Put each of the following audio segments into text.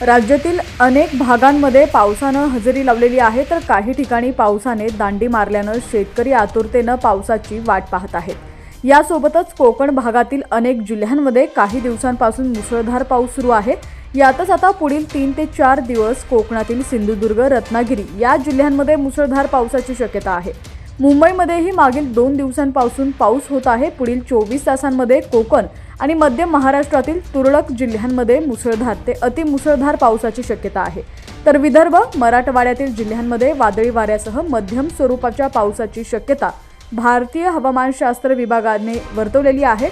राज्यातील अनेक भागांमध्ये पावसानं हजेरी लावलेली आहे तर काही ठिकाणी पावसाने दांडी मारल्यानं शेतकरी आतुरतेनं पावसाची वाट पाहत आहेत. यासोबतच कोकण भागातील अनेक जिल्ह्यांमध्ये काही दिवसांपासून मुसळधार पाऊस सुरू आहे. यातच आता पुढील तीन ते चार दिवस कोकणातील सिंधुदुर्ग रत्नागिरी या जिल्ह्यांमध्ये मुसळधार पावसाची शक्यता आहे. मुंबईमध्येही मागील दोन दिवसांपासून पाऊस होत आहे. पुढील चोवीस तासांमध्ये कोकण आणि मध्य महाराष्ट्रातील तुरळक जिल्ह्यांमध्ये मुसळधार ते अतिमुसळधार पावसाची शक्यता आहे. तर विदर्भ मराठवाड्यातील जिल्ह्यांमध्ये वादळी वाऱ्यासह मध्यम स्वरूपाच्या पावसाची शक्यता भारतीय हवामानशास्त्र विभागाने वर्तवलेली आहे.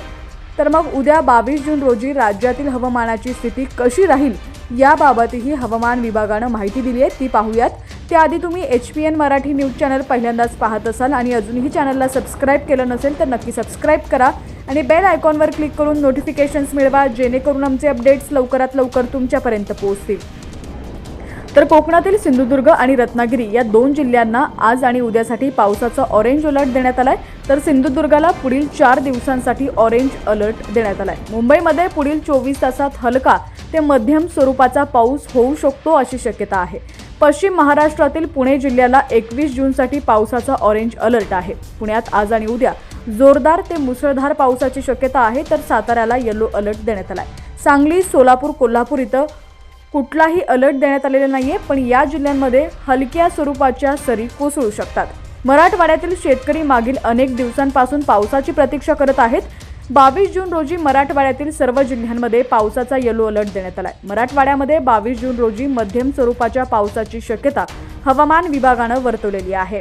तर मग उद्या बावीस जून रोजी राज्यातील हवामानाची स्थिती कशी राहील याबाबतही हवामान विभागानं माहिती दिली आहे. ती पाहूयात. त्याआधी तुम्ही H P N Marathi news channel पहिल्यांदाच पाहत असाल आणि अजूनही चॅनलला सबस्क्राईब केलं नसेल तर नक्की सबस्क्राईब करा. आणि बेल आयकॉनवर क्लिक करून नोटिफिकेशन्स मिळवा जेणेकरून आमचे अपडेट्स लवकरात लवकर तुमच्यापर्यंत पोहोचतील. तर कोकणातील सिंधुदुर्ग आणि रत्नागिरी या दोन जिल्ह्यांना आज आणि उद्यासाठी पावसाचा ऑरेंज अलर्ट देण्यात आलाय. तर सिंधुदुर्गाला पुढील चार दिवसांसाठी ऑरेंज अलर्ट देण्यात आलाय. मुंबईमध्ये पुढील चोवीस तासात हलका ते मध्यम स्वरूपाचा पाऊस होऊ शकतो अशी शक्यता आहे. पश्चिम महाराष्ट्रातील पुणे जिल्ह्याला एकवीस जूनसाठी पावसाचा ऑरेंज अलर्ट आहे. पुण्यात आज आणि उद्या जोरदार ते मुसळधार पावसाची शक्यता आहे तर साताऱ्याला येलो अलर्ट देण्यात आला आहे सांगली सोलापूर कोल्हापूर इथं कुठलाही अलर्ट देण्यात आलेला नाहीये पण या जिल्ह्यांमध्ये हलक्या स्वरूपाच्या सरी कोसळू शकतात. मराठवाड्यातील शेतकरी मागील अनेक दिवसांपासून पावसाची प्रतीक्षा करत आहेत. बावीस जून रोजी मराठवाड्यातील सर्व जिल्ह्यांमध्ये पावसाचा येलो अलर्ट देण्यात आला आहे मराठवाड्यामध्ये बावीस जून रोजी मध्यम स्वरूपाच्या पावसाची शक्यता हवामान विभागानं वर्तवलेली आहे.